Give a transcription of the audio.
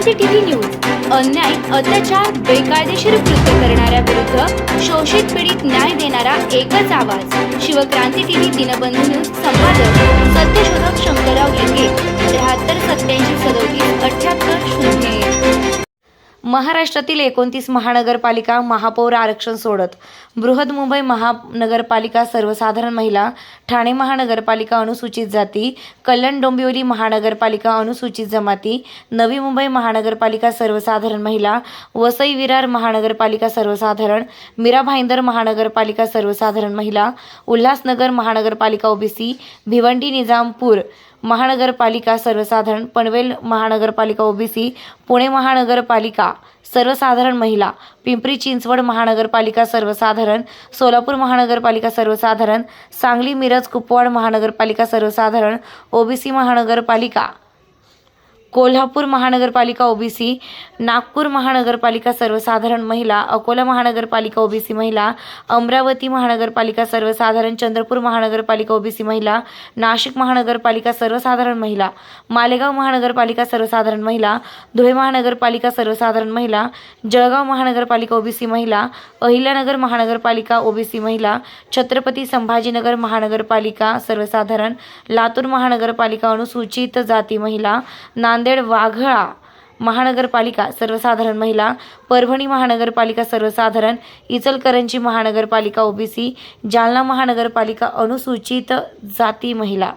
क्रांती TV news. अन्याय अत्याचार बेकायदेशीर कृत्य करणाऱ्या विरुद्ध शोषित पीडित न्याय देणारा एकच आवाज. शिवक्रांती टीव्ही दिनबंधू न्यूज संपादक सत्यशोधक शंकरराव लिंगे त्र्याहत्तर सत्याऐंशी सदस्य महाराष्ट्रातील एकोणतीस महानगरपालिका महापौर आरक्षण सोडत. बृहद महानगरपालिका सर्वसाधारण महिला ठाणे महानगरपालिका अनुसूचित जाती कल्याण डोंबिवली महानगरपालिका अनुसूचित जमाती नवी मुंबई महानगरपालिका सर्वसाधारण महिला वसई विरार महानगरपालिका सर्वसाधारण मीरा भाईंदर महानगरपालिका सर्वसाधारण महिला उल्हासनगर महानगरपालिका ओबीसी भिवंडी निजामपूर महानगरपालिका सर्वसाधारण पनवेल महानगरपालिका ओबीसी पुणे महानगरपालिका सर्वसाधारण महिला. पिंपरी चिंचवड महानगरपालिका सर्वसाधारण सोलापूर महानगरपालिका सर्वसाधारण सांगली मिरज कुपवाड महानगरपालिका सर्वसाधारण ओबीसी महानगरपालिका कोल्हापूर महानगरपालिका ओबीसी नागपूर महानगरपालिका सर्वसाधारण महिला अकोला महानगरपालिका ओबीसी महिला अमरावती महानगरपालिका सर्वसाधारण चंद्रपूर महानगरपालिका ओबीसी महिला नाशिक महानगरपालिका सर्वसाधारण महिला मालेगाव महानगरपालिका सर्वसाधारण महिला धुळे महानगरपालिका सर्वसाधारण महिला जळगाव महानगरपालिका ओबीसी महिला अहिल्यानगर महानगरपालिका ओबीसी महिला छत्रपती संभाजीनगर महानगरपालिका सर्वसाधारण लातूर महानगरपालिका अनुसूचित जाती महिला नांदेड वाघळा महानगरपालिका सर्वसाधारण महिला परभणी महानगरपालिका सर्वसाधारण इचलकरंजी महानगरपालिका ओबीसी जालना महानगरपालिका अनुसूचित जाती महिला.